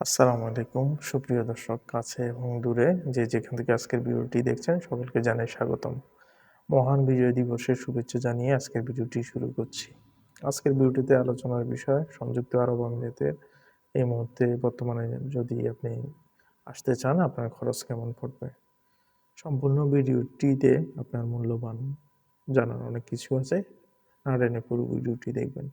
আসসালামু আলাইকুম। সুপ্রিয় দর্শক, কাছে এবং দূরে যে যেখান থেকে আজকের ভিডিওটি দেখছেন সকলকে জানাই স্বাগতম। মহান বিজয় দিবসের শুভেচ্ছা জানিয়ে আজকের ভিডিওটি শুরু করছি। আজকের ভিডিওটিতে আলোচনার বিষয়, সংযুক্ত আরব আমিরাতের এই মুহূর্তে বর্তমানে যদি আপনি আসতে চান, আপনার খরচ কেমন পড়বে? সম্পূর্ণ ভিডিওটিতে আপনার মূল্যবান জানার অনেক কিছু আছে। না টেনে পুরো ভিডিওটি দেখবেন।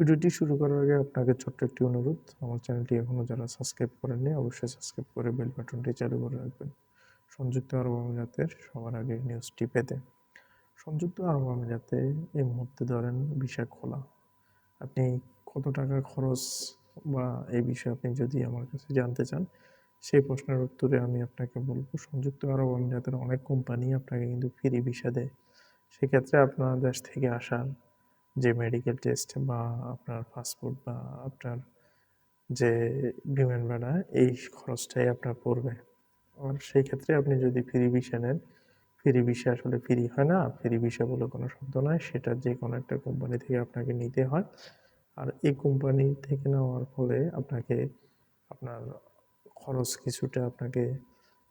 ভিডিওটি শুরু করার আগে আপনাকে ছোট্ট একটি অনুরোধ। আমার চ্যানেলটি এখনও যারা সাবস্ক্রাইব করেননি, অবশ্যই সাবস্ক্রাইব করে বেল বাটনটি চালু করে রাখবেন। সংযুক্ত আরব আমিরাতের সবার আগে নিউজটি পেতে। সংযুক্ত আরব আমিরাতে এই মুহূর্তে ধরেন ভিসা খোলা। আপনি কত টাকা খরচ বা এই বিষয়ে আপনি যদি আমার কাছে জানতে চান, সেই প্রশ্নের উত্তরে আমি আপনাকে বলব, সংযুক্ত আরব আমিরাতের অনেক কোম্পানি আপনাকে কিন্তু ফ্রি ভিসা দেয়। সেক্ষেত্রে আপনার দেশ থেকে আসার যে মেডিকেল টেস্ট বা আপনার পাসপোর্ট বা আপনার যে বিমান ভাড়া এই খরচটাই আপনার পড়বে। আর সেই ক্ষেত্রে আপনি যদি ফ্রি ভিসা নেন ফ্রি ভিসা আসলে ফ্রি হয় না ফ্রি ভিসা বলে কোনো শব্দ নয় সেটা যে কোনো একটা কোম্পানি থেকে আপনাকে নিতে হয়। আর এই কোম্পানি থেকে নেওয়ার ফলে আপনাকে আপনার খরচ কিছুটা আপনাকে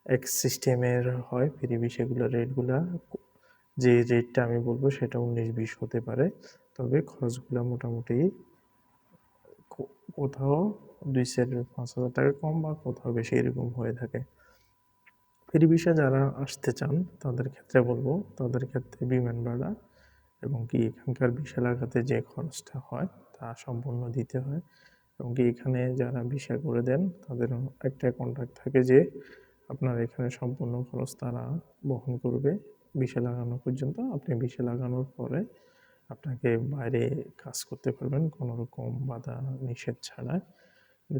এক সিস্টেমের হয় ফ্রি ভিসাগুলোর রেটগুলা যে রেটটা আমি বলব সেটা উনিশ বিশ হতে পারে। তবে খরচগুলো মোটামুটি কোথাও দুই সেট পাঁচ হাজার টাকা কম বা কোথাও বেশি এরকম হয়ে থাকে। ফেরি বিষয়ে যারা আসতে চান, তাদের ক্ষেত্রে বলব, তাদের ক্ষেত্রে বিমান ভাড়া এবং কি এখানকার বিশা লাগাতে যে খরচটা হয়, তা সম্পূর্ণ দিতে হয়। এবং কি এখানে যারা ভিসা করে দেন, তাদের একটা কন্ট্রাক্ট থাকে যে, আপনার এখানে সম্পূর্ণ খরচ তারা বহন করবে। ভিসা লাগানো পর্যন্ত, আপনি ভিসা লাগানোর পরে আপনাকে বাইরে কাজ করতে পারবেন, কোনো রকম বাধা নিষেধ ছাড়া।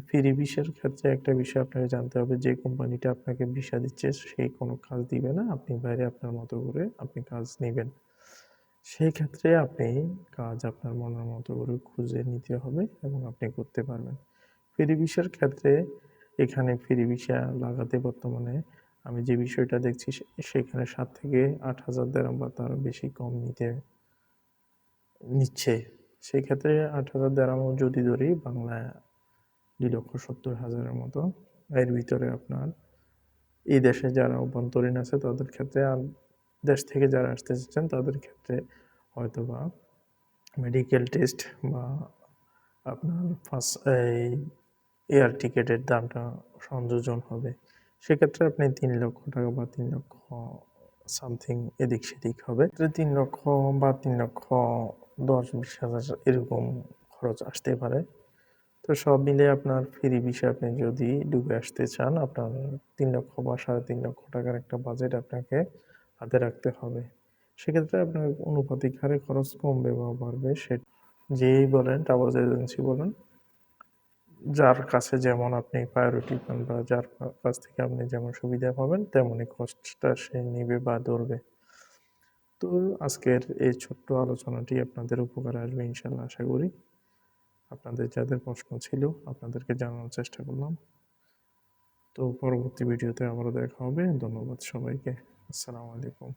ফ্রি ভিসার ক্ষেত্রে একটা বিষয় আপনাকে জানতে হবে, যে কোম্পানিটা আপনাকে ভিসা দিচ্ছে সেই কোনো কাজ দিবে না, আপনি বাইরে আপনার মতো করে আপনি কাজ নেবেন। সেই ক্ষেত্রে আপনি কাজ আপনার মনের মতো করে খুঁজে নিতে হবে এবং আপনি করতে পারবেন। ফ্রি ভিসার ক্ষেত্রে এখানে ফ্রি ভিসা লাগাতে বর্তমানে আমি যে বিষয়টা দেখছি সেখানে সাত থেকে আট হাজার দেড় বা তার বেশি কম নিতে নিচ্ছে। সেই ক্ষেত্রে আট হাজার দেড়ামো যদি ধরি বাংলায় দুই লক্ষ সত্তর হাজারের মতো। এর ভিতরে আপনার এই দেশে যারা অভ্যন্তরীণ আছে, তাদের ক্ষেত্রে আর দেশ থেকে যারা আসতে চাচ্ছেন, তাদের ক্ষেত্রে হয়তো বা মেডিকেল টেস্ট বা আপনার ফার্স্ট এই এয়ার টিকেটের দামটা সংযোজন হবে। সেক্ষেত্রে আপনি তিন লক্ষ টাকা বা তিন লক্ষ সামথিং এদিক সেদিক হবে। তিন লক্ষ বা তিন লক্ষ দশ বিশ হাজার এরকম খরচ আসতে পারে। তো সব মিলে আপনার ফ্রি বিষয়ে আপনি যদি ডুবে আসতে চান, আপনার তিন লক্ষ বা সাড়ে তিন লক্ষ টাকার একটা বাজেট আপনাকে হাতে রাখতে হবে। সেক্ষেত্রে আপনার অনুপাতিক হারে খরচ কমবে বা বাড়বে সে যেই বলেন ট্রাভেলস এজেন্সি বলেন, যার কাছে যেমন আপনি প্রায়োরিটি পান বা যার কাছ থেকে আপনি যেমন সুবিধা পাবেন তেমনই কষ্টটা সে নেবে বা ধরবে। তো আজকের এই ছোট্ট আলোচনাটি আপনাদের উপকারে আসবে ইনশাল্লাহ আশা করি। আপনাদের যাদের প্রশ্ন ছিল আপনাদেরকে জানানোর চেষ্টা করলাম। তো পরবর্তী ভিডিওতে আবারও দেখা হবে। ধন্যবাদ সবাইকে। আসসালামু আলাইকুম।